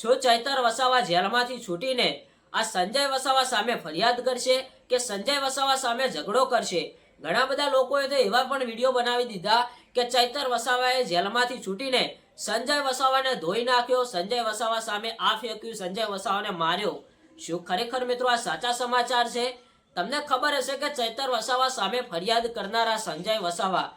શું ચૈતર વસાવા જેલમાંથી છૂટીને આ સંજય વસાવા સામે ફરિયાદ કરશે કે સંજય વસાવા સામે ઝઘડો કરશે? ઘણા બધા લોકોએ તો એવા પણ વીડિયો બનાવી દીધા કે ચૈતર વસાવાએ જેલમાંથી છૂટીને સંજય વસાવાને ધોઈ નાખ્યો, સંજય વસાવા સામે આ ફેંક્યું, સંજય વસાવાને માર્યો. શું ખરેખર મિત્રો આ સાચા સમાચાર છે? તમને ખબર હશે કે ચૈતર વસાવા સામે ફરિયાદ કરનારા સંજય વસાવા.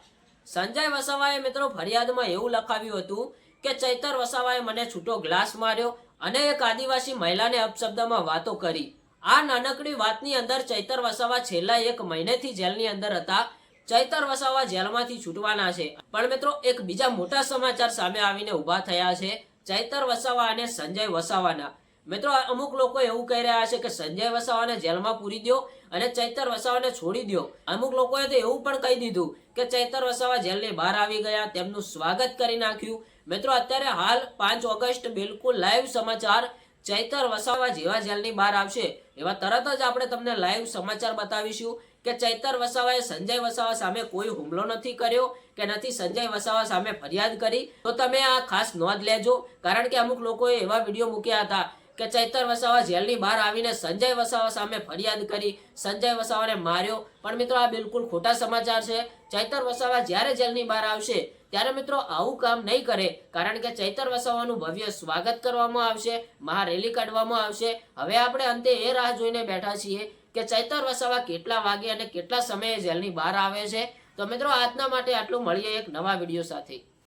સંજય વસાવાએ મિત્રો ફરિયાદમાં એવું લખાવ્યું હતું કે ચૈતર વસાવાએ મને છૂટો ગ્લાસ માર્યો અને એક આદિવાસી મહિલાને અપશબ્દમાં વાતો કરી. આ નાનકડી વાતની અંદર ચૈતર વસાવા છેલ્લા એક મહિનેથી જેલની અંદર હતા. ચૈતર વસાવા જેલમાંથી છૂટવાના છે. પણ મિત્રો, એક બીજા મોટા સમાચાર સામે આવીને ઊભા થયા છે. ચૈતર વસાવા અને સંજય વસાવાના. મિત્રો અમુક લોકો એવું કહી રહ્યા છે કે સંજય વસાવાને જેલમાં પૂરી દો અને ચૈતર વસાવાને છોડી દો અમુક લોકોએ તો એવું પણ કહી દીધું કે ચૈતર વસાવા જેલની બહાર આવી ગયા, તેમનું સ્વાગત કરી નાખ્યું. મિત્રો, અત્યારે હાલ પાંચ ઓગસ્ટ, બિલકુલ લાઈવ સમાચાર ચૈતર વસાવા જેવા જેલની બહાર આવશે. એવા તરત જ આપણે તમને લાઈવ સમાચાર બતાવીશું કે ચૈતર વસાવાએ સંજય વસાવા સામે કોઈ હુમલો નથી કર્યો, કે નથી સંજય વસાવા સામે ફરિયાદ કરી. તો તમે આ ખાસ નોંધ લેજો, કારણ કે અમુક લોકોએ એવા વીડિયો મૂક્યા હતા કે ચૈતર વસાવા જેલની બહાર આવીને સંજય વસાવા સામે ફરિયાદ કરી, સંજય વસાવાને માર્યો. પણ મિત્રો, આ બિલકુલ ખોટા સમાચાર છે. ચૈતર વસાવા જ્યારે જેલની બહાર આવશે, ત્યારે મિત્રો આવું કામ નહીં કરે, કારણ કે ચૈતર વસાવાનું ભવ્ય સ્વાગત કરવામાં આવશે મહારેલી કાઢવામાં આવશે. હવે આપણે અંતે એ રાહ જોઈને બેઠા છીએ કે ચૈતર વસાવા કેટલા વાગે અને કેટલા સમયે જેલની બહાર આવે છે. તો મિત્રો, આજના માટે આટલું. મળીએ એક નવા વીડિયો સાથે.